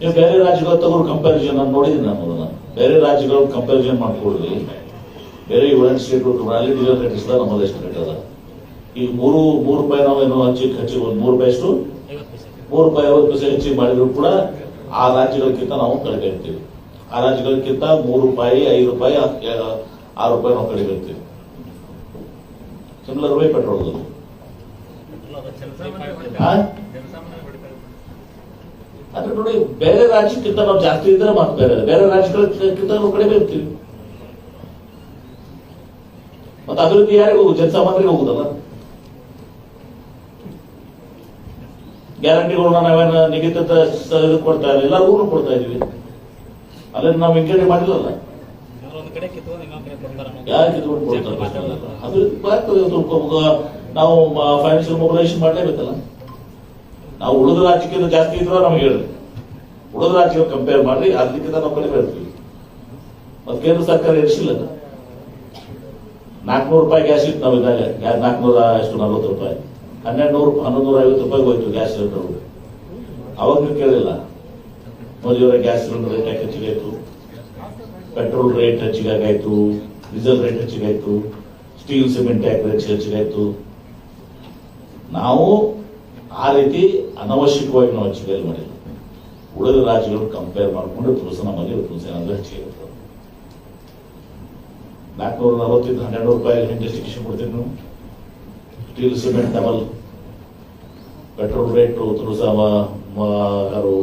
ನೀವು ಬೇರೆ ರಾಜ್ಯಗಳ ತಗೊಂಡು ಕಂಪ್ಯಾರಿಸನ್ ನಾನು ನೋಡಿದ್ದೀನಿ ನಾನು ಅದನ್ನ. ಬೇರೆ ರಾಜ್ಯಗಳ ಕಂಪ್ಯಾರಿಸನ್ ಮಾಡ್ಕೊಡ್ರಿ. ಬೇರೆ ಯುನೈಟೆಡ್ ಸ್ಟೇಟ್ಗಳು ಅಲ್ಲಿ ಡೀಸೆಲ್ ರೇಟ್ ಇಷ್ಟ ನಮ್ಮದು ಎಷ್ಟು ರೇಟ್ ಅದ ಈಗ ಮೂರು ಮೂರು ರೂಪಾಯಿ ನಾವು ಏನೋ ಹಂಚಿಗೆ ಹಚ್ಚಿ ಒಂದು ಮೂರು ರೂಪಾಯಿ ಪೈಸೆ. ಮೂರು ರೂಪಾಯಿ ಐವತ್ತು ಪೈಸೆ ಹೆಚ್ಚಿಗೆ ಮಾಡಿದ್ರು ಕೂಡ ಆ ರಾಜ್ಯಗಳಕ್ಕಿಂತ ನಾವು ಕಡಿಮೆ ಇರ್ತೀವಿ. ಆ ರಾಜ್ಯಗಳಕ್ಕಿಂತ ಮೂರು ರೂಪಾಯಿ ಐದು ರೂಪಾಯಿ ಆರು ರೂಪಾಯಿ ನಾವು ಕಡಿಮೆ ಇರ್ತೀವಿ. ಸಿಮಿಲರ್ ವೇ ಪೆಟ್ರೋಲ್ ಅಂದ್ರೆ ನೋಡಿ ಬೇರೆ ರಾಜ್ಯಕ್ಕಿಂತ ನಾವು ಜಾಸ್ತಿ ಇದ್ರೆ ಮಾತು ಬೇರೆ ಬೇರೆ ರಾಜ್ಯಗಳಕ್ಕಿಂತ ನಾವು ಕಡಿಮೆ ಇರ್ತೀವಿ. ಮತ್ತೆ ಅಭಿವೃದ್ಧಿ ಯಾರಿಗೆ ಹೋಗುದು? ಜನಸಾಮಾನ್ಯರಿಗೆ ಹೋಗುದಲ್ಲ? ಗ್ಯಾರಂಟಿಗಳನ್ನ ನಾವೇನು ನಿಗದಿತ ಕೊಡ್ತಾ ಇಲ್ಲ. ಎಲ್ಲರಿಗೂ ಕೊಡ್ತಾ ಇದೀವಿ ಅಲ್ಲಿಂದ ನಾವು ಎಂಕರೇಜ್ ಮಾಡಿಲ್ಲಲ್ಲ? ಅಂದ್ರೆ ಒಂದು ಕಡೆ ಕಿತ್ಕೊಂಡು ಇನ್ನೊಂದು ಕಡೆ ಕೊಡ್ತಾರೆ. ಅನ್ನೋದು. ಯಾರು ಕಿತ್ಕೊಂಡು ಕೊಡ್ತಾರೆ ಅಭಿವೃದ್ಧಿ ನಾವು ಫೈನಾನ್ಷಿಯಲ್ ಮೊಬಿಲೈಸೇಷನ್ ಮಾಡಲೇಬೇಕಲ್ಲ? ನಾವು ಉಳಿದ ರಾಜ್ಯಕ್ಕಿಂತ ಜಾಸ್ತಿ ಇದ್ರೆ ನಮ್ಗೆ ಹೇಳಿ. ಉಳಿದ ರಾಜ್ಯ ಕಂಪೇರ್ ಮಾಡಿ ಅದಕ್ಕಿಂತ ನಾವು ಕಡಿಮೆ ಇರ್ತೀವಿ. ಮತ್ತೆ ಕೇಂದ್ರ ಸರ್ಕಾರ ಇರಿಸಿಲ್ಲ ನಾಲ್ಕುನೂರು ರೂಪಾಯಿ ಗ್ಯಾಸ್ ಇತ್ತು ನಾವು ಇದ್ದಾಗ ನಾಲ್ಕುನೂರ ಎಷ್ಟು ನಲ್ವತ್ತು ರೂಪಾಯಿ. ಹನ್ನೆರಡು ನೂರು ಹನ್ನೊಂದು ನೂರ ಐವತ್ತು ರೂಪಾಯಿ ಹೋಯ್ತು ಗ್ಯಾಸ್ ಸಿಲಿಂಡರ್ ಅವಾಗ ನೀವು ಕೇಳಿಲ್ಲ? ಮೋದಿಯವರ ಗ್ಯಾಸ್ ಸಿಲಿಂಡರ್ ರೇಟ್ ಯಾಕೆ ಹೆಚ್ಚಿಗಾಯ್ತು ಪೆಟ್ರೋಲ್ ರೇಟ್ ಹೆಚ್ಚಿಗಾಗಾಯ್ತು ಡೀಸೆಲ್ ರೇಟ್ ಹೆಚ್ಚಿಗಾಯ್ತು ಸ್ಟೀಲ್ ಸಿಮೆಂಟ್ ಯಾಕೆ ಹೆಚ್ಚಿಗೆ ಹೆಚ್ಚಿಗಾಯ್ತು ನಾವು ಆ ರೀತಿ ಅನವಶ್ಯಕವಾಗಿ ನಾವು ಹೆಚ್ಚಿಗೆ ಮಾಡಿಲ್ಲ. ಉಳಿದ ರಾಜ್ಯಗಳು ಕಂಪೇರ್ ಮಾಡಿಕೊಂಡು ತುಳಸ ನಮ್ಮಲ್ಲಿ ತುಳಸಿ ಅಂದ್ರೆ ಹೆಚ್ಚಿಗೆ ಇರ್ತದೆ ನಾಲ್ಕುನೂರ ನಲವತ್ತಿಂದ ಹನ್ನೆರಡು ರೂಪಾಯಿ ಶಿಕ್ಷೆ ಕೊಡ್ತೀವಿ ನಾವು steel, cement, double. Petrol rate ತುಳಸ ಯಾರು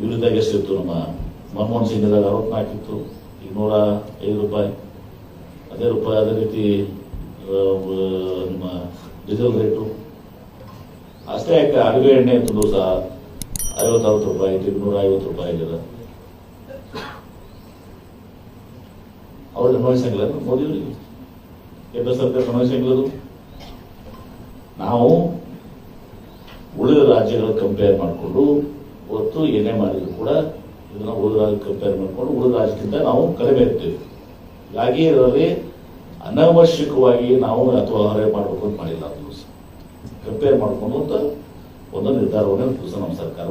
ವಿರುದ್ಧ ಎಷ್ಟಿತ್ತು ನಮ್ಮ ಮನಮೋಹನ್ ಸಿಂಗ್ ಇದ್ದಾಗ ಅರವತ್ನಾಲ್ಕು ಇತ್ತು ಈಗ ನೂರ ಐದು ರೂಪಾಯಿ. ಅದೇ ರೂಪಾಯಿ ಅದೇ ರೀತಿ ನಿಮ್ಮ ಡೀಸೆಲ್ ರೇಟು ಅಷ್ಟೇ ಯಾಕೆ ಅಡುಗೆ ಎಣ್ಣೆ ಅಂತಂದು ಸಹ ಐವತ್ತರವತ್ತು ರೂಪಾಯಿ ಐತಿ ನೂರ ಐವತ್ತು ರೂಪಾಯಿ ಆಗಿದೆ ಅವ್ರಿಗೆ ಗಮನಿಸಂಗಿಲ್ಲ ಮೋದಿಯವರಿಗೆ ಕೇಂದ್ರ ಸರ್ಕಾರ ಗಮನಿಸಂಗಿಲ್ಲ ಅದು? ನಾವು ಉಳಿದ ರಾಜ್ಯಗಳ ಕಂಪೇರ್ ಮಾಡಿಕೊಂಡು ಹೊತ್ತು ಏನೇ ಮಾಡಿದ್ರು ಕೂಡ ಇದನ್ನ ಉಳಿದ ರಾಜ್ಯ ಕಂಪೇರ್ ಮಾಡಿಕೊಂಡು, ಉಳಿದ ರಾಜ್ಯಕ್ಕಿಂತ ನಾವು ಕಡಿಮೆ ಇರ್ತೀವಿ. ಹೀಗಾಗಿ ಇದರಲ್ಲಿ ಅನವಶ್ಯಕವಾಗಿ ನಾವು ಅಥವಾ ಹೊರೆ ಮಾಡಬೇಕು ಅಂತ ಮಾಡಿಲ್ಲ ಅದು ಕಂಪೇರ್ ಮಾಡಿಕೊಂಡು ಅಂತ ಒಂದು ನಿರ್ಧಾರವನ್ನು ದಿವಸ ನಮ್ಮ ಸರ್ಕಾರ.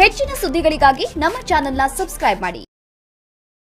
ಹೆಚ್ಚಿನ ಸುದ್ದಿಗಳಿಗಾಗಿ ನಮ್ಮ ಚಾನೆಲ್ನ ಸಬ್ಸ್ಕ್ರೈಬ್ ಮಾಡಿ